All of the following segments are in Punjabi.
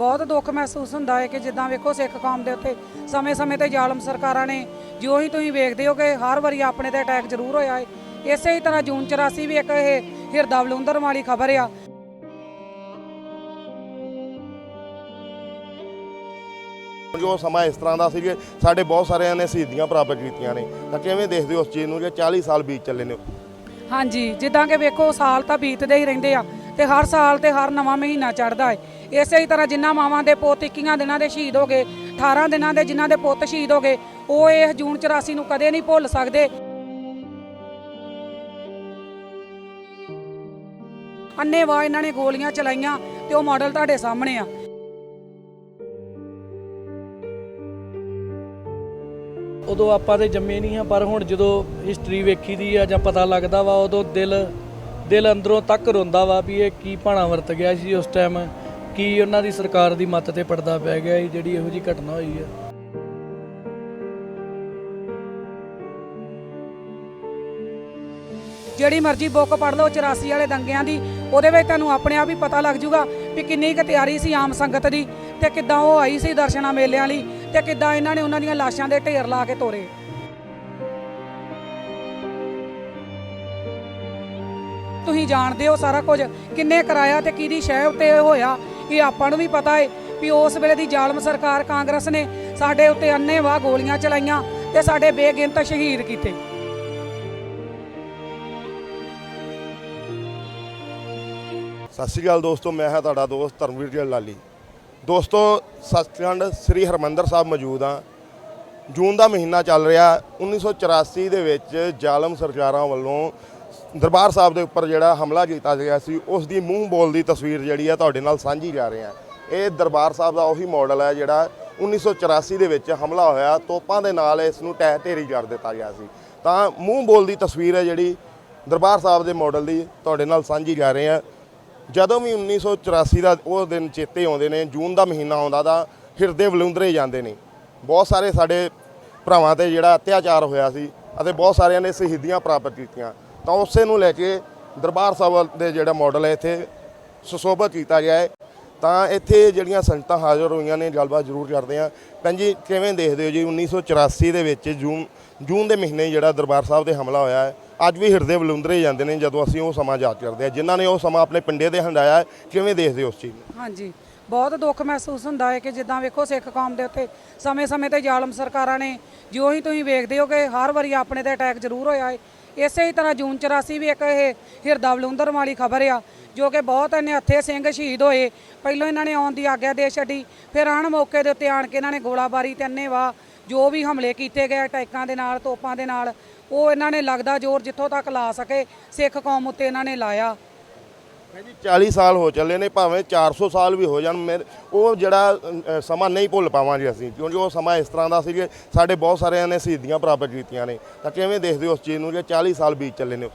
ਬਹੁਤ ਦੁੱਖ ਮਹਿਸੂਸ ਹੁੰਦਾ ਹੈ ਕਿ ਜਿੱਦਾਂ ਵੇਖੋ ਸਿੱਖ ਕੌਮ ਦੇ ਉੱਤੇ ਸਮੇਂ-ਸਮੇਂ ਤੇ ਜ਼ਾਲਮ ਸਰਕਾਰਾਂ ਨੇ ਜਿਉਂ ਹੀ ਤੁਸੀਂ ਵੇਖਦੇ ਹੋ ਕਿ ਹਰ ਵਾਰੀ ਆਪਣੇ ਤੇ ਅਟੈਕ ਜ਼ਰੂਰ ਹੋਇਆ ਹੈ ਇਸੇ ਹੀ ਤਰ੍ਹਾਂ ਜੂਨ 84 ਵੀ ਇੱਕ ਇਹ ਹਿਰਦਾ ਬਲੁੰਦਰ ਵਾਲੀ ਖਬਰ ਆ। ਜੋ ਸਮਾਂ ਇਸ ਤਰ੍ਹਾਂ ਦਾ ਸੀ ਕਿ ਸਾਡੇ ਬਹੁਤ ਸਾਰਿਆਂ ਨੇ ਸ਼ਹੀਦੀਆਂ ਪ੍ਰਾਪਤ ਕੀਤੀਆਂ ਨੇ ਤਾਂ ਕਿਵੇਂ ਦੇਖਦੇ ਹੋ ਉਸ ਚੀਜ਼ ਨੂੰ ਕਿ 40 ਸਾਲ ਬੀਤ ਚੱਲੇ ਨੇ? ਹਾਂਜੀ ਜਿੱਦਾਂ ਕਿ ਵੇਖੋ ਸਾਲ ਤਾਂ ਬੀਤਦੇ ਹੀ ਰਹਿੰਦੇ ਆ ਤੇ ਹਰ ਸਾਲ ਤੇ ਹਰ ਨਵਾਂ ਮਹੀਨਾ ਚੜ੍ਹਦਾ ਹੈ। ਇਸੇ ਤਰ੍ਹਾਂ ਜਿਨ੍ਹਾਂ ਮਾਵਾਂ ਦੇ ਪੁੱਤ 21 ਦਿਨਾਂ ਦੇ ਸ਼ਹੀਦ ਹੋ ਗਏ 18 ਦਿਨਾਂ ਦੇ ਜਿਨ੍ਹਾਂ ਦੇ ਪੁੱਤ ਸ਼ਹੀਦ ਹੋ ਗਏ, ਉਹ ਇਹ ਜੂਨ 84 ਨੂੰ ਕਦੇ ਨਹੀਂ ਭੁੱਲ ਸਕਦੇ। ਅੰਨੇਵਾਹ ਇਹਨਾਂ ਨੇ ਗੋਲੀਆਂ ਚਲਾਈਆਂ ਤੇ ਉਹ ਮਾਡਲ ਤੁਹਾਡੇ ਸਾਹਮਣੇ ਆ। ਉਦੋਂ ਆਪਾਂ ਤੇ ਜੰਮੇ ਨਹੀਂ ਆ, ਪਰ ਹੁਣ ਜਦੋਂ ਹਿਸਟਰੀ ਵੇਖੀ ਦੀ ਆ ਜਾਂ ਪਤਾ ਲੱਗਦਾ ਵਾ, ਉਦੋਂ ਦਿਲ ਦਿਲ ਅੰਦਰੋਂ ਤੱਕ ਰੋਂਦਾ ਵਾ ਵੀ ਇਹ ਕੀ ਭਾਣਾ ਵਰਤ ਗਿਆ ਸੀ ਉਸ ਟਾਈਮ ਕੀ ਉਹਨਾਂ ਦੀ ਸਰਕਾਰ ਦੀ ਮੱਤ ਤੇ ਪਰਦਾ ਪੈ ਗਿਆ ਸੀ ਜਿਹੜੀ ਇਹੋ ਜੀ ਘਟਨਾ ਹੋਈ ਆ? ਜਿਹੜੀ ਮਰਜ਼ੀ ਬੁੱਕ ਪੜ੍ਹ ਲਓ 84 ਵਾਲੇ ਦੰਗਿਆਂ ਦੀ, ਉਹਦੇ ਵਿੱਚ ਤੁਹਾਨੂੰ ਆਪਣੇ ਆਪ ਹੀ ਪਤਾ ਲੱਗ ਜਾਊਗਾ ਵੀ ਕਿੰਨੀ ਕੁ ਤਿਆਰੀ ਸੀ ਆਮ ਸੰਗਤ ਦੀ ਤੇ ਕਿੱਦਾਂ ਉਹ ਆਈ ਸੀ ਦਰਸ਼ਨਾਂ ਮੇਲਿਆਂ ਲਈ ਤੇ ਕਿੱਦਾਂ ਇਹਨਾਂ ਨੇ ਉਹਨਾਂ ਦੀਆਂ ਲਾਸ਼ਾਂ ਦੇ ਢੇਰ ਲਾ ਕੇ ਤੋਰੇ। ਤੁਸੀਂ ਜਾਣਦੇ ਹੋ ਸਾਰਾ ਕੁਝ, ਕਿੰਨੇ ਕਰਾਇਆ ਤੇ ਕਿਹਦੀ ਸ਼ਹਿ ਉੱਤੇ ਹੋਇਆ ਇਹ ਆਪਾਂ ਨੂੰ ਵੀ ਪਤਾ ਹੈ ਵੀ ਉਸ ਵੇਲੇ ਦੀ ਜ਼ਾਲਮ ਸਰਕਾਰ ਕਾਂਗਰਸ ਨੇ ਸਾਡੇ ਉੱਤੇ ਅੰਨੇਵਾਹ ਗੋਲੀਆਂ ਚਲਾਈਆਂ ਤੇ ਸਾਡੇ ਬੇਗਿਣਤ ਸ਼ਹੀਦ ਕੀਤੇ। ਸਤਿ ਸ਼੍ਰੀ ਅਕਾਲ ਦੋਸਤੋ, ਮੈਂ ਹਾਂ ਤੁਹਾਡਾ ਦੋਸਤ ਧਰਮਵੀਰ ਜੀ ਲਾਲੀ। ਦੋਸਤੋ, ਸੱਚਖੰਡ ਸ੍ਰੀ ਹਰਮੰਦਰ ਸਾਹਿਬ ਮੌਜੂਦ ਆ ਜੂਨ ਦਾ ਮਹੀਨਾ ਚੱਲ ਰਿਹਾ। 1984 ਦੇ ਵਿੱਚ ਜ਼ਾਲਮ ਸਰਕਾਰਾਂ ਵੱਲੋਂ ਦਰਬਾਰ ਸਾਹਿਬ ਦੇ ਉੱਪਰ ਜਿਹੜਾ ਹਮਲਾ ਕੀਤਾ ਗਿਆ ਸੀ, ਉਸ ਦੀ ਮੂੰਹ ਬੋਲ ਦੀ ਤਸਵੀਰ ਜਿਹੜੀ ਆ ਤੁਹਾਡੇ ਨਾਲ ਸਾਂਝੀ ਜਾ ਰਹੇ ਆ ਇਹ ਦਰਬਾਰ ਸਾਹਿਬ ਦਾ ਉਹੀ ਮਾਡਲ ਹੈ ਜਿਹੜਾ 1984 ਦੇ ਵਿੱਚ ਹਮਲਾ ਹੋਇਆ, ਤੋਪਾਂ ਦੇ ਨਾਲ ਇਸ ਨੂੰ ਟਹਿ ਢੇਰੀ ਕਰ ਦਿੱਤਾ ਗਿਆ ਸੀ। ਤਾਂ ਮੂੰਹ ਬੋਲ ਦੀ ਤਸਵੀਰ ਹੈ ਜਿਹੜੀ ਦਰਬਾਰ ਸਾਹਿਬ ਦੇ ਮਾਡਲ ਦੀ ਤੁਹਾਡੇ ਨਾਲ ਸਾਂਝੀ ਜਾ ਰਹੇ ਆ ਜਦੋਂ ਵੀ 1984 ਦਾ ਉਹ ਦਿਨ ਚੇਤੇ ਆਉਂਦੇ ਨੇ, ਜੂਨ ਦਾ ਮਹੀਨਾ ਆਉਂਦਾ ਤਾਂ ਹਿਰਦੇ ਵਲੂੰਦਰੇ ਜਾਂਦੇ ਨੇ। ਬਹੁਤ ਸਾਰੇ ਸਾਡੇ ਭਰਾਵਾਂ ਤੇ ਜਿਹੜਾ ਅਤਿਆਚਾਰ ਹੋਇਆ ਸੀ ਅਤੇ ਬਹੁਤ ਸਾਰਿਆਂ ਨੇ ਸ਼ਹੀਦੀਆਂ ਪ੍ਰਾਪਤ ਕੀਤੀਆਂ। ਤਾਂ ਉਸੇ ਨੂੰ ਲੈ ਕੇ ਦਰਬਾਰ ਸਾਹਿਬ ਦੇ ਜਿਹੜਾ ਮਾਡਲ ਹੈ, ਇੱਥੇ ਸੁਸ਼ੋਭਿਤ ਕੀਤਾ ਗਿਆ ਹੈ। ਤਾਂ ਇੱਥੇ ਜਿਹੜੀਆਂ ਸੰਗਤਾਂ ਹਾਜ਼ਰ ਹੋਈਆਂ ਨੇ, ਗੱਲਬਾਤ ਜ਼ਰੂਰ ਕਰਦੇ ਆ ਭੈਣ ਜੀ, ਕਿਵੇਂ ਦੇਖਦੇ ਹੋ ਜੀ 1984 ਦੇ ਵਿੱਚ ਜੂਨ ਜੂਨ ਦੇ ਮਹੀਨੇ ਜਿਹੜਾ ਦਰਬਾਰ ਸਾਹਿਬ ਤੇ ਹਮਲਾ ਹੋਇਆ ਹੈ? ਅੱਜ ਵੀ ਹਿਰਦੇ ਬਲੁੰਦਰੇ ਜਾਂਦੇ ਨੇ ਜਦੋਂ ਅਸੀਂ ਉਹ ਸਮਾਂ ਯਾਦ ਕਰਦੇ ਆ ਜਿਨ੍ਹਾਂ ਨੇ ਉਹ ਸਮਾਂ ਆਪਣੇ ਪਿੰਡੇ ਦੇ ਹੰਡਾਇਆ ਕਿਵੇਂ ਦੇਖਦੇ ਹੋ ਉਸ ਚੀਜ਼ ਨੂੰ? ਹਾਂਜੀ, ਬਹੁਤ ਦੁੱਖ ਮਹਿਸੂਸ ਹੁੰਦਾ ਹੈ ਕਿ ਜਿੱਦਾਂ ਵੇਖੋ ਸਿੱਖ ਕੌਮ ਦੇ ਉੱਤੇ ਸਮੇਂ-ਸਮੇਂ ਤੇ ਜ਼ਾਲਮ ਸਰਕਾਰਾਂ ਨੇ ਜਿਉਂ ਹੀ ਤੁਸੀਂ ਵੇਖਦੇ ਹੋ ਕਿ ਹਰ ਵਾਰੀ ਆਪਣੇ ਤੇ ਅਟੈਕ ਜ਼ਰੂਰ ਹੋਇਆ ਹੈ। ਇਸੇ ਹੀ ਤਰ੍ਹਾਂ ਜੂਨ 84 ਵੀ ਇੱਕ ਇਹ ਹਿਰਦਾ ਬਲੁੰਦਰ ਵਾਲੀ ਖਬਰ ਆ, ਜੋ ਕਿ ਬਹੁਤ ਨਿਹੱਥੇ ਸਿੰਘ ਸ਼ਹੀਦ ਹੋਏ। ਪਹਿਲਾਂ ਇਹਨਾਂ ਨੇ ਆਉਣ ਦੀ ਆਗਿਆ ਦੇ ਛੱਡੀ, ਫਿਰ ਆਣ ਮੌਕੇ ਦੇ ਉੱਤੇ ਆਣ ਕੇ ਇਹਨਾਂ ਨੇ ਗੋਲਾਬਾਰੀ ਤੇ ਅੰਨੇਵਾਹ ਜੋ ਵੀ ਹਮਲੇ ਕੀਤੇ ਗਏ ਅਟੈਕਾਂ ਦੇ ਨਾਲ, ਤੋਪਾਂ ਦੇ ਨਾਲ, ਉਹ ਇਹਨਾਂ ਨੇ ਲੱਗਦਾ ਜ਼ੋਰ ਜਿੱਥੋਂ ਤੱਕ ਲਾ ਸਕੇ, ਸਿੱਖ ਕੌਮ ਉੱਤੇ ਇਹਨਾਂ ਨੇ ਲਾਇਆ। ਜੀ 40 ਸਾਲ ਹੋ ਚੱਲੇ ਨੇ ਭਾਵੇਂ 400 ਸਾਲ ਵੀ ਹੋ ਜਾਣ ਮੇਰੇ ਉਹ ਜਿਹੜਾ ਅ, ਸਮਾਂ ਨਹੀਂ ਭੁੱਲ ਪਾਵਾਂਗੇ ਅਸੀਂ ਕਿਉਂਕਿ ਉਹ ਸਮਾਂ ਇਸ ਤਰ੍ਹਾਂ ਦਾ ਸੀ ਕਿ ਸਾਡੇ ਬਹੁਤ ਸਾਰਿਆਂ ਨੇ ਸ਼ਹੀਦੀਆਂ ਪ੍ਰਾਪਤ ਕੀਤੀਆਂ ਨੇ। ਤਾਂ ਕਿਵੇਂ ਦੇਖਦੇ ਹੋ ਉਸ ਚੀਜ਼ ਨੂੰ ਜੇ 40 ਸਾਲ ਬੀਤ ਚੱਲੇ ਨੇ?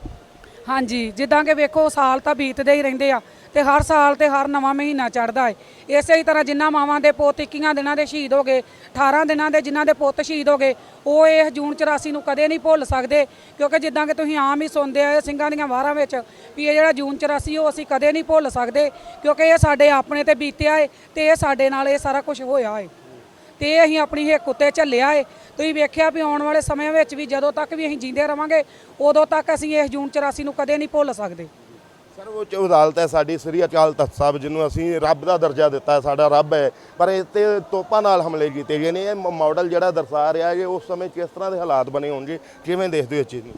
ਹਾਂਜੀ ਜਿੱਦਾਂ ਕਿ ਵੇਖੋ ਸਾਲ ਤਾਂ ਬੀਤਦੇ ਹੀ ਰਹਿੰਦੇ ਆ। ਤੇ ਹਰ ਸਾਲ ਤੇ ਹਰ ਨਵਾਂ ਮਹੀਨਾ ਚੜ੍ਹਦਾ ਹੈ ਇਸੇ ਹੀ ਤਰ੍ਹਾਂ ਜਿਨ੍ਹਾਂ ਮਾਵਾਂ ਦੇ ਪੁੱਤ 21 ਦਿਨਾਂ ਦੇ ਸ਼ਹੀਦ ਹੋ ਗਏ 18 ਦਿਨਾਂ ਦੇ ਜਿਨ੍ਹਾਂ ਦੇ ਪੁੱਤ ਸ਼ਹੀਦ ਹੋ ਗਏ, ਉਹ ਇਹ ਜੂਨ 84 ਨੂੰ ਕਦੇ ਨਹੀਂ ਭੁੱਲ ਸਕਦੇ, ਕਿਉਂਕਿ ਜਿੱਦਾਂ ਕਿ ਤੁਸੀਂ ਆਮ ਹੀ ਸੁਣਦੇ ਆਏ ਸਿੰਘਾਂ ਦੀਆਂ ਵਾਰਾਂ ਵਿੱਚ ਵੀ ਇਹ ਜਿਹੜਾ ਜੂਨ 84 ਉਹ ਅਸੀਂ ਕਦੇ ਨਹੀਂ ਭੁੱਲ ਸਕਦੇ, ਕਿਉਂਕਿ ਇਹ ਸਾਡੇ ਆਪਣੇ ਤੇ ਬੀਤਿਆ ਹੈ ਤੇ ਇਹ ਸਾਡੇ ਨਾਲ ਇਹ ਸਾਰਾ ਕੁਝ ਹੋਇਆ ਹੈ ਤੇ ਇਹ ਅਸੀਂ ਆਪਣੀ ਹਿੱਕ ਉੱਤੇ ਝੱਲਿਆ ਏ। ਤੁਸੀਂ ਵੇਖਿਆ ਵੀ ਆਉਣ ਵਾਲੇ ਸਮੇਂ ਵਿੱਚ ਵੀ ਜਦੋਂ ਤੱਕ ਵੀ ਅਸੀਂ ਜਿੰਦੇ ਰਵਾਂਗੇ, ਉਦੋਂ ਤੱਕ ਅਸੀਂ ਇਸ ਜੂਨ 84 ਨੂੰ ਕਦੇ ਨਹੀਂ ਭੁੱਲ ਸਕਦੇ। ਸਰਵਉੱਚ ਅਦਾਲਤ ਹੈ ਸਾਡੀ, ਸ੍ਰੀ ਅਕਾਲ ਤਖਤ ਸਾਹਿਬ, ਜਿਹਨੂੰ ਅਸੀਂ ਰੱਬ ਦਾ ਦਰਜਾ ਦਿੱਤਾ ਸਾਡਾ ਰੱਬ ਹੈ। ਪਰ ਇਸ ਤੇ ਤੋਪਾਂ ਨਾਲ ਹਮਲੇ ਕੀਤੇ ਗਏ ਨੇ। ਇਹ ਮ- ਮਾਡਲ ਜਿਹੜਾ ਦਰਸਾ ਰਿਹਾ ਹੈ ਉਸ ਸਮੇਂ ਕਿਸ ਤਰ੍ਹਾਂ ਦੇ ਹਾਲਾਤ ਬਣੇ ਹੋਣਗੇ, ਕਿਵੇਂ ਦੇਖਦੇ ਹੋ ਇਸ ਚੀਜ਼ ਨੂੰ?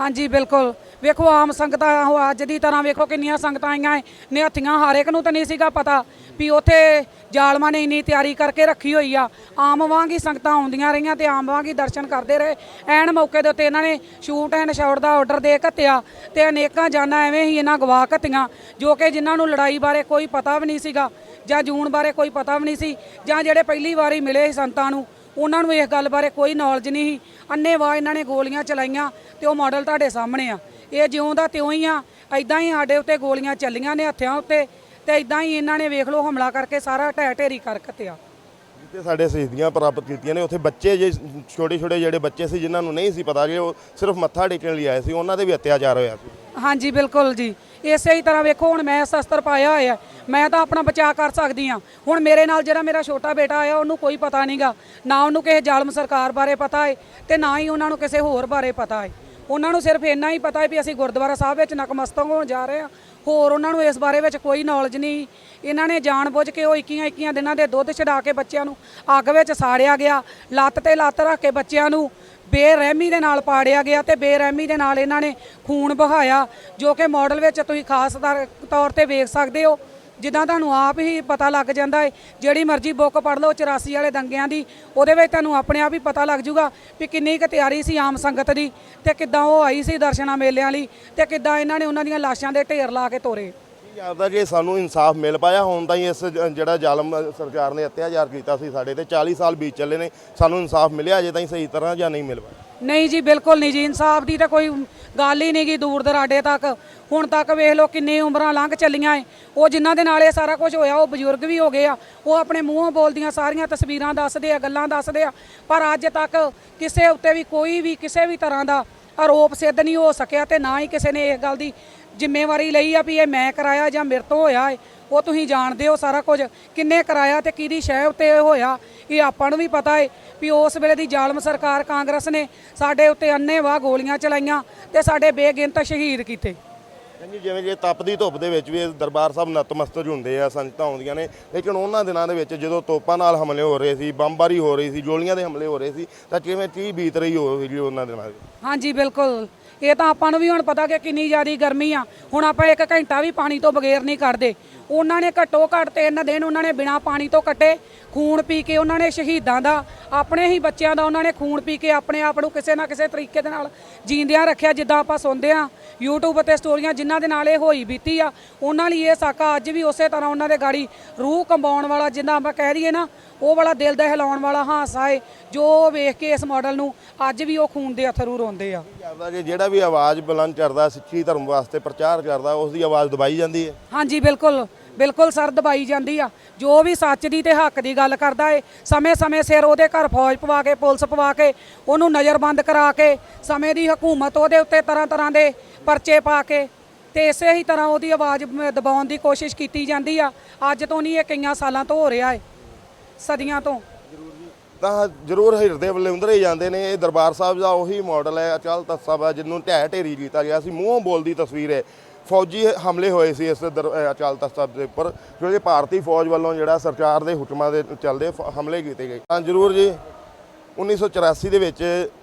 ਹਾਂਜੀ, ਬਿਲਕੁਲ। ਵੇਖੋ, ਆਮ ਸੰਗਤਾਂ ਉਹ ਅੱਜ ਦੀ ਤਰ੍ਹਾਂ ਵੇਖੋ ਕਿੰਨੀਆਂ ਸੰਗਤਾਂ ਆਈਆਂ ਏ ਨਿਹੱਥੀਆਂ ਹਰ ਇੱਕ ਨੂੰ ਤਾਂ ਨਹੀਂ ਸੀਗਾ ਪਤਾ ਵੀ ਉੱਥੇ ਜਾਲਮਾਂ ਨੇ ਇੰਨੀ ਤਿਆਰੀ ਕਰਕੇ ਰੱਖੀ ਹੋਈ ਆ। ਆਮ ਵਾਂਗ ਹੀ ਸੰਗਤਾਂ ਆਉਂਦੀਆਂ ਰਹੀਆਂ ਤੇ ਆਮ ਵਾਂਗ ਹੀ ਦਰਸ਼ਨ ਕਰਦੇ ਰਹੇ। ਐਨ ਮੌਕੇ ਦੇ ਉੱਤੇ ਇਹਨਾਂ ਨੇ ਸ਼ੂਟ ਐਂਡ ਸ਼ਾਟ ਦਾ ਆਰਡਰ ਦੇ ਘੱਤਿਆ ਤੇ ਅਨੇਕਾਂ ਜਾਨਾਂ ਐਵੇਂ ਹੀ ਇਹਨਾਂ ਗਵਾ ਘੱਤੀਆਂ, ਜੋ ਕਿ ਜਿਨ੍ਹਾਂ ਨੂੰ ਲੜਾਈ ਬਾਰੇ ਕੋਈ ਪਤਾ ਵੀ ਨਹੀਂ ਸੀਗਾ ਜਾਂ ਜੂਨ ਬਾਰੇ ਕੋਈ ਪਤਾ ਵੀ ਨਹੀਂ ਸੀ ਜਾਂ ਜਿਹੜੇ ਪਹਿਲੀ ਵਾਰੀ ਮਿਲੇ ਸੀ ਸੰਤਾਂ ਨੂੰ ਉਹਨਾਂ ਨੂੰ ਇਸ ਗੱਲ ਬਾਰੇ ਕੋਈ ਨੌਲੇਜ ਨਹੀਂ ਸੀ। ਅੰਨੇਵਾਹ ਇਹਨਾਂ ਨੇ ਗੋਲੀਆਂ ਚਲਾਈਆਂ ਤੇ ਉਹ ਮਾਡਲ ਤੁਹਾਡੇ ਸਾਹਮਣੇ ਆ। ਇਹ ਜਿਉਂ ਦਾ ਤਿਉਂ ਹੀ ਆ ਐਦਾਂ ਹੀ ਸਾਡੇ ਉੱਤੇ ਗੋਲੀਆਂ ਚੱਲੀਆਂ ਨੇ ਹੱਥਿਆਂ ਉੱਤੇ ਤੇ ਐਦਾਂ ਹੀ ਇਹਨਾਂ ਨੇ ਵੇਖ ਲਓ ਹਮਲਾ ਕਰਕੇ ਸਾਰਾ ਢਹਿ ਢੇਰੀ ਕਰ ਕੱਤਿਆ। ਜਿੱਥੇ ਸਾਡੇ ਸ਼ਹੀਦੀਆਂ ਪ੍ਰਾਪਤ ਕੀਤੀਆਂ ਨੇ ਉੱਥੇ ਬੱਚੇ ਜੇ ਛੋਟੇ ਛੋਟੇ ਜਿਹੜੇ ਬੱਚੇ ਸੀ ਜਿਨ੍ਹਾਂ ਨੂੰ ਨਹੀਂ ਸੀ ਪਤਾ ਕਿ ਉਹ ਸਿਰਫ ਮੱਥਾ ਟੇਕਣ ਲਈ ਆਏ ਸੀ ਉਹਨਾਂ ਦੇ ਵੀ ਅਤਿਆਚਾਰ ਹੋਇਆ ਸੀ। ਹਾਂਜੀ ਬਿਲਕੁਲ ਜੀ। ਇਸੇ ਹੀ ਤਰ੍ਹਾਂ ਵੇਖੋ, ਹੁਣ ਮੈਂ ਸ਼ਸਤਰ ਪਾਇਆ ਹੋਇਆ ਮੈਂ ਤਾਂ ਆਪਣਾ ਬਚਾਅ ਕਰ ਸਕਦੀ ਆ ਹੁਣ ਮੇਰੇ ਨਾਲ ਜਿਹੜਾ ਮੇਰਾ ਛੋਟਾ ਬੇਟਾ ਆਇਆ, ਉਹਨੂੰ ਕੋਈ ਪਤਾ ਨਹੀਂਗਾ ਨਾ ਉਹਨੂੰ ਕਿਸੇ ਜ਼ਾਲਮ ਸਰਕਾਰ ਬਾਰੇ ਪਤਾ ਹੈ ਤੇ ਨਾ ਹੀ ਉਹਨਾਂ ਨੂੰ ਕਿਸੇ ਹੋਰ ਬਾਰੇ ਪਤਾ ਹੈ। ਉਹਨਾਂ ਨੂੰ ਸਿਰਫ ਇੰਨਾ ਹੀ ਪਤਾ ਹੈ ਵੀ ਅਸੀਂ ਗੁਰਦੁਆਰਾ ਸਾਹਿਬ ਵਿੱਚ ਨਕਮਸਤਕ ਹੋਣ ਜਾ ਰਹੇ ਹਾਂ। ਹੋਰ ਉਹਨਾਂ ਨੂੰ ਇਸ ਬਾਰੇ ਵਿੱਚ ਕੋਈ ਨੌਲੇਜ ਨਹੀਂ। ਇਹਨਾਂ ਨੇ ਜਾਣਬੁੱਝ ਕੇ ਉਹ 21 21 ਦਿਨਾਂ ਦੇ ਦੁੱਧ ਛਡਾ ਕੇ ਬੱਚਿਆਂ ਨੂੰ ਅੱਗ ਵਿੱਚ ਸਾੜਿਆ ਗਿਆ, ਲੱਤ ਤੇ ਲੱਤ ਰੱਖ ਕੇ ਬੱਚਿਆਂ ਨੂੰ ਬੇਰਹਿਮੀ ਦੇ ਨਾਲ ਪਾੜਿਆ ਗਿਆ ਤੇ ਬੇਰਹਿਮੀ ਦੇ ਨਾਲ ਇਹਨਾਂ ਨੇ ਖੂਨ ਬਹਾਇਆ ਜੋ ਕਿ ਮਾਡਲ ਵਿੱਚ ਤੁਸੀਂ ਖਾਸ ਤੌਰ- ਤੌਰ ਤੇ ਵੇਖ ਸਕਦੇ ਹੋ। ਜਿੱਦਾਂ ਤੁਹਾਨੂੰ ਆਪ ਹੀ ਪਤਾ ਲੱਗ ਜਾਂਦਾ ਹੈ ਜਿਹੜੀ ਮਰਜ਼ੀ ਬੁੱਕ ਪੜ੍ਹ ਲਓ 84 ਵਾਲੇ ਦੰਗਿਆਂ ਦੀ, ਉਹਦੇ ਵਿੱਚ ਤੁਹਾਨੂੰ ਆਪਣੇ ਆਪ ਹੀ ਪਤਾ ਲੱਗ ਜੂਗਾ ਵੀ ਕਿੰਨੀ ਕੁ ਤਿਆਰੀ ਸੀ ਆਮ ਸੰਗਤ ਦੀ ਤੇ ਕਿੱਦਾਂ ਉਹ ਆਈ ਸੀ ਦਰਸ਼ਨਾਂ ਮੇਲਿਆਂ ਲਈ ਤੇ ਕਿੱਦਾਂ ਇਹਨਾਂ ਨੇ ਉਹਨਾਂ ਦੀਆਂ ਲਾਸ਼ਾਂ ਦੇ ਢੇਰ ਲਾ ਕੇ ਤੋਰੇ। ਕੀ ਜਾਪਦਾ ਸਾਨੂੰ ਇਨਸਾਫ ਮਿਲ ਪਾਇਆ? ਹੁਣ ਤਾਂ ਹੀ ਇਸ ਜਿਹੜਾ ਜ਼ਾਲਮ ਸਰਕਾਰ ਨੇ ਅਤਿਆਚਾਰ ਕੀਤਾ ਸੀ ਸਾਡੇ ਤੇ 40 ਸਾਲ ਬੀਤ ਚੱਲੇ ਨੇ, ਸਾਨੂੰ ਇਨਸਾਫ ਮਿਲਿਆ ਅਜੇ ਤਾਈਂ ਸਹੀ ਤਰ੍ਹਾਂ ਜਾਂ ਨਹੀਂ ਮਿਲ ਪਾਇਆ? ਨਹੀਂ ਜੀ, ਬਿਲਕੁਲ ਨਹੀਂ ਜੀ, ਇਨਸਾਫ ਦੀ ਤਾਂ ਕੋਈ ਗੱਲ ਹੀ ਨਹੀਂ ਗੀ ਦੂਰ ਦਰਾਡੇ ਤੱਕ। ਹੁਣ ਤੱਕ ਵੇਖ ਲਓ ਕਿੰਨੇ ਉਮਰਾਂ ਲੰਘ ਚੱਲੀਆਂ ਏ। ਉਹ ਜਿਨ੍ਹਾਂ ਦੇ ਨਾਲ ਇਹ ਸਾਰਾ ਕੁਝ ਹੋਇਆ, ਉਹ ਬਜ਼ੁਰਗ ਵੀ ਹੋ ਗਏ ਆ। ਉਹ ਆਪਣੇ ਮੂੰਹੋਂ ਬੋਲਦੀਆਂ ਸਾਰੀਆਂ ਤਸਵੀਰਾਂ ਦੱਸਦੇ ਆ, ਗੱਲਾਂ ਦੱਸਦੇ ਆ। ਪਰ ਅੱਜ ਤੱਕ ਕਿਸੇ ਉੱਤੇ ਵੀ ਕੋਈ ਵੀ ਕਿਸੇ ਵੀ ਤਰ੍ਹਾਂ ਦਾ ਆਰੋਪ ਸਿੱਧ ਨਹੀਂ ਹੋ ਸਕਿਆ ਤੇ ਨਾ ਹੀ ਕਿਸੇ ਨੇ ਇਸ ਗੱਲ ਦੀ ਜ਼ਿੰਮੇਵਾਰੀ ਲਈ ਆ ਵੀ ਇਹ ਮੈਂ ਕਰਾਇਆ ਜਾਂ ਮੇਰੇ ਤੋਂ ਹੋਇਆ ਏ। ਉਹ ਤੁਸੀਂ ਜਾਣਦੇ ਹੋ ਸਾਰਾ ਕੁਝ। ਕਿੰਨੇ ਕਰਾਇਆ ਤੇ ਕਿਹਦੀ ਸ਼ੈ ਉੱਤੇ ਹੋਇਆ ਇਹ ਆਪਾਂ ਨੂੰ ਵੀ ਪਤਾ ਏ ਵੀ ਉਸ ਵੇਲੇ ਦੀ ਜ਼ਾਲਮ ਸਰਕਾਰ ਕਾਂਗਰਸ ਨੇ ਸਾਡੇ ਉੱਤੇ ਅੰਨ੍ਹੇਵਾਹ ਗੋਲੀਆਂ ਚਲਾਈਆਂ ਤੇ ਸਾਡੇ ਬੇਗਿਣਤ ਸ਼ਹੀਦ ਕੀਤੇ। ਹਾਂਜੀ ਜਿਵੇਂ ਕਿ ਤਪਦੀ ਧੁੱਪ ਦੇ ਵਿੱਚ ਵੀ ਇਹ ਦਰਬਾਰ ਸਾਹਿਬ ਨਤਮਸਤਕ ਹੁੰਦੇ ਆ ਸੰਗਤਾਂ ਆਉਂਦੀਆਂ ਨੇ ਲੇਕਿਨ ਉਹਨਾਂ ਦਿਨਾਂ ਦੇ ਵਿੱਚ ਜਦੋਂ ਤੋਪਾਂ ਨਾਲ ਹਮਲੇ ਹੋ ਰਹੇ ਸੀ ਬੰਬਾਰੀ ਹੋ ਰਹੀ ਸੀ ਗੋਲੀਆਂ ਦੇ ਹਮਲੇ ਹੋ ਰਹੇ ਸੀ ਤਾਂ ਕਿਵੇਂ ਕੀ ਬੀਤ ਰਹੀ ਹੋਵੇਗੀ ਉਹਨਾਂ ਦਿਨਾਂ ਦੀ ਹਾਂਜੀ ਬਿਲਕੁਲ। ਇਹ ਤਾਂ ਆਪਾਂ ਨੂੰ ਵੀ ਹੁਣ ਪਤਾ ਕਿ ਕਿੰਨੀ ਜ਼ਿਆਦੀ ਗਰਮੀ ਆ। ਹੁਣ ਆਪਾਂ ਇੱਕ ਘੰਟਾ ਵੀ ਪਾਣੀ ਤੋਂ ਬਗੈਰ ਨਹੀਂ ਕੱਢਦੇ। ਉਹਨਾਂ ਨੇ ਘੱਟੋ ਘੱਟ ਤਿੰਨ ਦਿਨ ਉਹਨਾਂ ਨੇ ਬਿਨਾਂ ਪਾਣੀ ਤੋਂ ਕੱਟੇ। ਖੂਨ ਪੀ ਕੇ ਉਹਨਾਂ ਨੇ ਸ਼ਹੀਦਾਂ ਦਾ, ਆਪਣੇ ਹੀ ਬੱਚਿਆਂ ਦਾ ਉਹਨਾਂ ਨੇ ਖੂਨ ਪੀ ਕੇ ਆਪਣੇ ਆਪ ਨੂੰ ਕਿਸੇ ਨਾ ਕਿਸੇ ਤਰੀਕੇ ਦੇ ਨਾਲ ਜੀਂਦਿਆਂ ਰੱਖਿਆ, ਜਿੱਦਾਂ ਆਪਾਂ ਸੁਣਦੇ ਆ YouTube ਤੇ ਸਟੋਰੀਆਂ ਜਿਨ੍ਹਾਂ ਦੇ ਨਾਲ ਇਹ ਹੋਈ ਬੀਤੀ ਆ। ਉਹਨਾਂ ਲਈ ਇਹ ਸਾਕਾ ਅੱਜ ਵੀ ਉਸੇ ਤਰ੍ਹਾਂ ਉਹਨਾਂ ਦੇ ਗਾੜੀ ਰੂਹ ਕੰਬਾਉਣ ਵਾਲਾ, ਜਿੱਦਾਂ ਆਪਾਂ ਕਹਿ ਦਈਏ ਨਾ ਉਹ ਵਾਲਾ ਦਿਲ ਦਾ ਹਿਲਾਉਣ ਵਾਲਾ ਹਾਸਾ ਏ ਜੋ ਵੇਖ ਕੇ ਇਸ ਮਾਡਲ ਨੂੰ ਅੱਜ ਵੀ ਉਹ ਖੂਨ ਦੇ ਅਥਰੂ ਰੋਂਦੇ ਆ। ਜਾਪਦਾ ਕਿ ਜਿਹੜਾ ਵੀ ਆਵਾਜ਼ ਬੁਲੰਦ ਕਰਦਾ ਸਿੱਖੀ ਧਰਮ ਵਾਸਤੇ ਪ੍ਰਚਾਰ ਕਰਦਾ ਉਸ ਦੀ ਆਵਾਜ਼ ਦਬਾਈ ਜਾਂਦੀ ਹੈ। ਹਾਂਜੀ ਬਿਲਕੁਲ ਬਿਲਕੁਲ ਸਰ ਦਬਾਈ ਜਾਂਦੀ ਆ। ਜੋ ਵੀ ਸੱਚ ਦੀ ਤੇ ਹੱਕ ਦੀ ਗੱਲ ਕਰਦਾ ਏ ਸਮੇਂ-ਸਮੇਂ ਸਿਰ ਉਹਦੇ ਘਰ ਫੌਜ ਪਵਾ ਕੇ ਪੁਲਿਸ ਪਵਾ ਕੇ ਉਹਨੂੰ ਨਜ਼ਰਬੰਦ ਕਰਾ ਕੇ ਸਮੇਂ ਦੀ ਹਕੂਮਤ ਉਹਦੇ ਉੱਤੇ ਤਰ੍ਹਾਂ-ਤਰ੍ਹਾਂ ਦੇ ਪਰਚੇ ਪਾ ਕੇ ਤੇ ਇਸੇ ਹੀ ਤਰ੍ਹਾਂ ਉਹਦੀ ਆਵਾਜ਼ ਦਬਾਉਣ ਦੀ ਕੋਸ਼ਿਸ਼ ਕੀਤੀ ਜਾਂਦੀ ਆ। ਅੱਜ ਤੋਂ ਨਹੀਂ ਇਹ ਕਈਆਂ ਸਾਲਾਂ ਤੋਂ ਹੋ ਰਿਹਾ ਏ। ਸਦੀਆਂ ਤੋਂ। ਤਾਂ ਜ਼ਰੂਰ ਹਿਰਦੇ ਵਲਿੰਦਰੇ ਜਾਂਦੇ ਨੇ। ਇਹ ਦਰਬਾਰ ਸਾਹਿਬ ਦਾ ਉਹੀ ਮਾਡਲ ਹੈ ਅਚਲ ਤਖਤ ਸਾਹਿਬ ਹੈ ਜਿਹਨੂੰ ਢਹਿ ਢੇਰੀ ਕੀਤਾ ਗਿਆ ਸੀ। ਮੂੰਹੋਂ ਬੋਲਦੀ ਤਸਵੀਰ ਹੈ। ਫੌਜੀ ਹਮਲੇ ਹੋਏ ਸੀ ਇਸ ਅਚਲ ਤਖਤ ਸਾਹਿਬ ਦੇ ਉੱਪਰ। ਕਿਉਂਕਿ ਭਾਰਤੀ ਫੌਜ ਵੱਲੋਂ ਜਿਹੜਾ ਸਰਕਾਰ ਦੇ ਹੁਕਮਾਂ ਦੇ ਚੱਲਦੇ ਹਮਲੇ ਕੀਤੇ ਗਏ। ਤਾਂ ਜ਼ਰੂਰ ਜੀ 1984 ਦੇ ਵਿੱਚ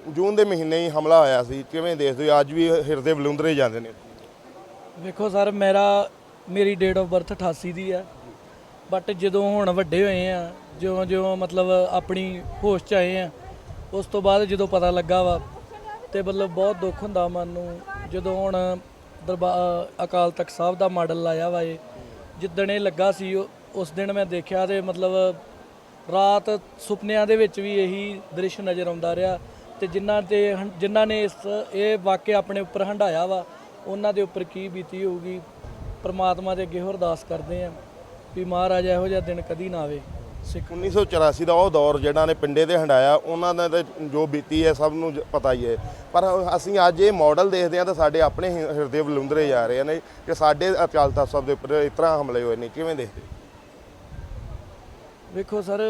ਜੂਨ ਦੇ ਮਹੀਨੇ ਹੀ ਹਮਲਾ ਹੋਇਆ ਸੀ। ਕਿਵੇਂ ਦੇਖਦੇ ਹੋ? ਅੱਜ ਵੀ ਹਿਰਦੇ ਵਲਿੰਦਰੇ ਜਾਂਦੇ ਨੇ। ਵੇਖੋ ਸਰ ਮੇਰਾ ਮੇਰੀ ਡੇਟ ਆਫ ਬਰਥ 88 ਦੀ ਆ ਬਟ ਜਦੋਂ ਹੁਣ ਵੱਡੇ ਹੋਏ ਆ ਜਿਉਂ ਜਿਉਂ ਮਤਲਬ ਆਪਣੀ ਹੋਸ਼ 'ਚ ਆਏ ਆ, ਉਸ ਤੋਂ ਬਾਅਦ ਜਦੋਂ ਪਤਾ ਲੱਗਾ ਵਾ ਤੇ ਮਤਲਬ ਬਹੁਤ ਦੁੱਖ ਹੁੰਦਾ ਮਨ ਨੂੰ। ਜਦੋਂ ਹੁਣ ਦਰਬਾਰ ਅਕਾਲ ਤਖਤ ਸਾਹਿਬ ਦਾ ਮਾਡਲ ਲਾਇਆ ਵਾ ਇਹ, ਜਿੱਦਣ ਇਹ ਲੱਗਾ ਸੀ, ਉਹ- ਉਸ ਦਿਨ ਮੈਂ ਦੇਖਿਆ ਤੇ ਮਤਲਬ ਰਾਤ ਸੁਪਨਿਆਂ ਦੇ ਵਿੱਚ ਵੀ ਇਹੀ ਦ੍ਰਿਸ਼ ਨਜ਼ਰ ਆਉਂਦਾ ਰਿਹਾ ਤੇ ਜਿਨ੍ਹਾਂ ਤੇ ਹੰ- ਜਿਨ੍ਹਾਂ ਨੇ ਇਸ, ਇਹ ਵਾਕਿਆ ਆਪਣੇ ਉੱਪਰ ਹੰਡਾਇਆ ਵਾ, ਉਹਨਾਂ ਦੇ ਉੱਪਰ ਕੀ ਬੀਤੀ ਹੋਊਗੀ, ਪਰਮਾਤਮਾ ਦੇ ਅੱਗੇ ਹੋਰ ਅਰਦਾਸ ਕਰਦੇ ਆਂ ਵੀ ਮਹਾਰਾਜ ਇਹੋ ਜਿਹਾ ਦਿਨ ਕਦੀ ਨਾ ਆਵੇ। ਸਿੱਖ 1984 ਦਾ ਉਹ ਦੌਰ ਜਿਹੜਾ ਨੇ ਪਿੰਡੇ ਤੇ ਹੰਡਾਇਆ ਉਹਨਾਂ ਦਾ ਤੇ ਜੋ ਬੀਤੀ ਹੈ ਸਭ ਨੂੰ ਜ- ਪਤਾ ਹੀ ਹੈ। ਪਰ ਅਸੀਂ ਅੱਜ ਇਹ ਮਾਡਲ ਦੇਖਦੇ ਹਾਂ ਤਾਂ ਸਾਡੇ ਆਪਣੇ ਹਿ- ਹਿਰਦੇ ਵਲੁੰਦਰੇ ਜਾ ਰਹੇ ਨੇ ਕਿ ਸਾਡੇ ਅਕਾਲ ਤਖਤ ਸਾਹਿਬ ਦੇ ਉੱਪਰ ਇਸ ਤਰ੍ਹਾਂ ਹਮਲੇ ਹੋਏ ਨੇ। ਕਿਵੇਂ ਦੇਖਦੇ ਵੇਖੋ ਸਰ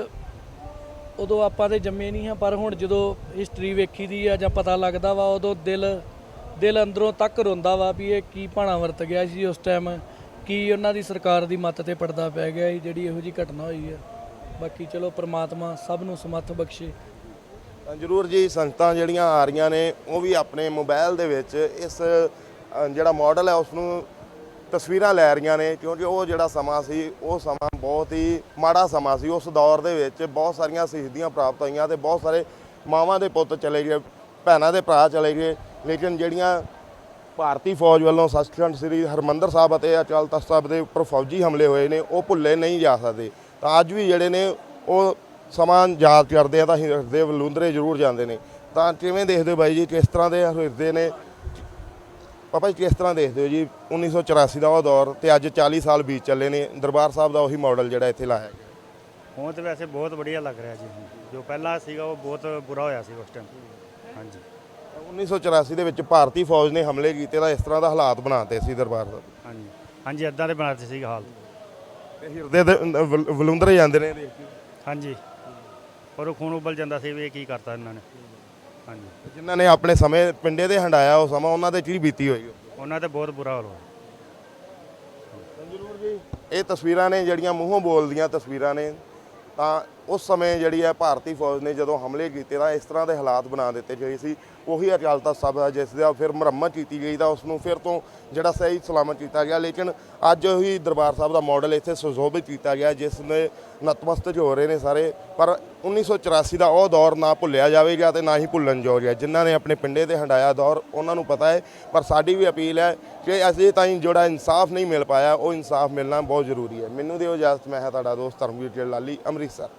ਉਦੋਂ ਆਪਾਂ ਤੇ ਜੰਮੇ ਨਹੀਂ ਹਾਂ ਪਰ ਹੁਣ ਜਦੋਂ ਹਿਸਟਰੀ ਵੇਖੀ ਦੀ ਆ ਜਾਂ ਪਤਾ ਲੱਗਦਾ ਵਾ ਉਦੋਂ ਦਿਲ ਦਿਲ ਅੰਦਰੋਂ ਤੱਕ ਰੋਂਦਾ ਵਾ ਵੀ ਇਹ ਕੀ ਭਾਣਾ ਵਰਤ ਗਿਆ ਸੀ ਉਸ ਟਾਈਮ ਕੀ ਉਹਨਾਂ ਦੀ ਸਰਕਾਰ ਦੀ ਮੱਤ ਤੇ ਪੜਦਾ ਪੈ ਗਿਆ ਸੀ ਜਿਹੜੀ ਇਹੋ ਜੀ ਘਟਨਾ ਹੋਈ ਆ। ਬਾਕੀ ਚਲੋ ਪ੍ਰਮਾਤਮਾ ਸਭ ਨੂੰ ਸਮੱਥ ਬਖਸ਼ੇ। ਜ਼ਰੂਰ ਜੀ ਸੰਗਤਾਂ ਜਿਹੜੀਆਂ ਆ ਰਹੀਆਂ ਨੇ ਉਹ ਵੀ ਆਪਣੇ ਮੋਬਾਈਲ ਦੇ ਵਿੱਚ ਇਸ ਅ, ਜਿਹੜਾ ਮਾਡਲ ਹੈ ਉਸ ਨੂੰ ਤਸਵੀਰਾਂ ਲੈ ਰਹੀਆਂ ਨੇ ਕਿਉਂਕਿ ਉਹ ਜਿਹੜਾ ਸਮਾਂ ਸੀ ਉਹ ਸਮਾਂ ਬਹੁਤ ਹੀ ਮਾੜਾ ਸਮਾਂ ਸੀ। ਉਸ ਦੌਰ ਦੇ ਵਿੱਚ ਬਹੁਤ ਸਾਰੀਆਂ ਸ਼ਹੀਦੀਆਂ ਪ੍ਰਾਪਤ ਹੋਈਆਂ ਤੇ ਬਹੁਤ ਸਾਰੇ ਮਾਵਾਂ ਦੇ ਪੁੱਤ ਚਲੇ ਗਏ ਭੈਣਾਂ ਦੇ ਭਰਾ ਚਲੇ ਗਏ। ਲੇਕਿਨ ਜਿਹੜੀਆਂ ਭਾਰਤੀ ਫੌਜ ਵੱਲੋਂ ਸੱਚਖੰਡ ਸ੍ਰੀ ਹਰਮੰਦਰ ਸਾਹਿਬ ਅਤੇ ਅਚਲ ਤਖਤ ਸਾਹਿਬ ਦੇ ਉੱਪਰ ਫੌਜੀ ਹਮਲੇ ਹੋਏ ਨੇ ਉਹ ਭੁੱਲੇ ਨਹੀਂ ਜਾ ਸਕਦੇ। ਤਾਂ ਅੱਜ ਵੀ ਜਿਹੜੇ ਨੇ ਉਹ ਸਮਾਂ ਯਾਦ ਕਰਦੇ ਆ ਤਾਂ ਹਿਰਦੇ ਵਲੂੰਦਰੇ ਜ਼ਰੂਰ ਜਾਂਦੇ ਨੇ। ਤਾਂ ਕਿਵੇਂ ਦੇਖਦੇ ਹੋ ਬਾਈ ਜੀ ਕਿਸ ਤਰ੍ਹਾਂ ਦੇ ਹਿਰਦੇ ਨੇ? ਪਾਪਾ ਜੀ ਕਿਸ ਤਰ੍ਹਾਂ ਦੇਖਦੇ ਹੋ ਜੀ? 1984 ਦਾ ਉਹ ਦੌਰ ਤੇ ਅੱਜ 40 ਸਾਲ ਬੀਤ ਚੱਲੇ ਨੇ। ਦਰਬਾਰ ਸਾਹਿਬ ਦਾ ਉਹੀ ਮਾਡਲ ਜਿਹੜਾ ਇੱਥੇ ਲਾਇਆ ਗਿਆ। ਹੁਣ ਤੇ ਵੈਸੇ ਬਹੁਤ ਵਧੀਆ ਲੱਗ ਰਿਹਾ ਜੀ ਜੋ ਪਹਿਲਾਂ ਸੀਗਾ ਉਹ ਬਹੁਤ ਬੁਰਾ ਹੋਇਆ ਸੀ ਉਸ ਟਾਈਮ ਹਾਂਜੀ। 1984 ਦੇ ਵਿੱਚ ਭਾਰਤੀ ਫੌਜ ਨੇ ਹਮਲੇ ਕੀਤੇ ਤਾਂ ਇਸ ਤਰ੍ਹਾਂ ਦਾ ਹਾਲਾਤ ਬਣਾਤੇ ਸੀ ਦਰਬਾਰ ਸਾਹਿਬ ਹਾਂਜੀ। ਹਾਂਜੀ ਇਦਾਂ ਦੇ ਬਣਾਤੇ ਸੀ ਹਾਲ। ਤੇ ਹਿਰਦੇ ਦੇ ਅ, ਵਲ- ਵਲੂੰਦਰੇ ਜਾਂਦੇ ਨੇ ਦੇਖ ਕੇ। ਹਾਂਜੀ। ਪਰ ਉਹ ਖੂਨ ਉਬਲ ਜਾਂਦਾ ਸੀ ਵੀ ਇਹ ਕੀ ਕਰਤਾ ਇਹਨਾਂ ਨੇ। ਹਾਂਜੀ। ਜਿਨ੍ਹਾਂ ਨੇ ਆਪਣੇ ਸਮੇਂ ਪਿੰਡੇ ਦੇ ਹੰਡਾਇਆ ਉਹ ਸਮਾਂ ਉਹਨਾਂ ਤੇ ਕੀ ਬੀਤੀ ਹੋਈ ਉਹਨਾਂ ਤੇ ਬਹੁਤ ਬੁਰਾ ਹਾਲ ਹੋਇਆ। ਜ਼ਰੂਰ ਜੀ ਇਹ ਤਸਵੀਰਾਂ ਨੇ ਜਿਹੜੀਆਂ ਮੂੰਹੋਂ ਬੋਲਦੀਆਂ ਤਸਵੀਰਾਂ ਨੇ ਤਾਂ ਉਸ ਸਮੇਂ ਜਿਹੜੀ ਹੈ ਭਾਰਤੀ ਫੌਜ ਨੇ ਜਦੋਂ ਹਮਲੇ ਕੀਤੇ ਤਾਂ ਇਸ ਤਰ੍ਹਾਂ ਦੇ ਹਾਲਾਤ ਬਣਾ ਦਿੱਤੇ ਗਏ ਸੀ। ਉਹੀ ਅਕਾਲ ਤਖਤ ਸਾਹਿਬ ਹੈ, ਜਿਸ ਦਾ ਫਿਰ ਮੁਰੰਮਤ ਕੀਤੀ ਗਈ ਤਾਂ ਉਸ ਨੂੰ ਫਿਰ ਤੋਂ ਜਿਹੜਾ ਸਹੀ ਸਲਾਮਤ ਕੀਤਾ ਗਿਆ। ਲੇਕਿਨ ਅੱਜ ਉਹੀ ਦਰਬਾਰ ਸਾਹਿਬ ਦਾ ਮਾਡਲ ਇੱਥੇ ਸੁਸ਼ੋਭਿਤ ਕੀਤਾ ਗਿਆ, ਜਿਸ ਨੇ ਨਤਮਸਤਕ ਹੋ ਰਹੇ ਨੇ ਸਾਰੇ। ਪਰ 1984 ਦਾ ਉਹ ਦੌਰ ਨਾ ਭੁੱਲਿਆ ਜਾਵੇਗਾ ਤੇ ਨਾ ਹੀ ਭੁੱਲਣ ਯੋਗ ਹੈ। ਜਿਨ੍ਹਾਂ ਨੇ ਆਪਣੇ ਪਿੰਡੇ ਤੇ ਹੰਡਾਇਆ ਦੌਰ, ਉਹਨਾਂ ਨੂੰ ਪਤਾ ਹੈ। ਪਰ ਸਾਡੀ ਵੀ ਅਪੀਲ ਹੈ ਕਿ ਅਜੇ ਤਾਈਂ ਜਿਹੜਾ ਇਨਸਾਫ ਨਹੀਂ ਮਿਲ ਪਾਇਆ, ਉਹ ਇਨਸਾਫ ਮਿਲਣਾ ਬਹੁਤ ਜ਼ਰੂਰੀ ਹੈ। ਮੈਨੂੰ ਦਿਓ ਇਜਾਜ਼ਤ, ਮੈਂ ਹਾਂ ਤੁਹਾਡਾ ਦੋਸਤ ਧਰਮਵੀਰ ਜੀ ਲਾਲੀ, ਅੰਮ੍ਰਿਤਸਰ।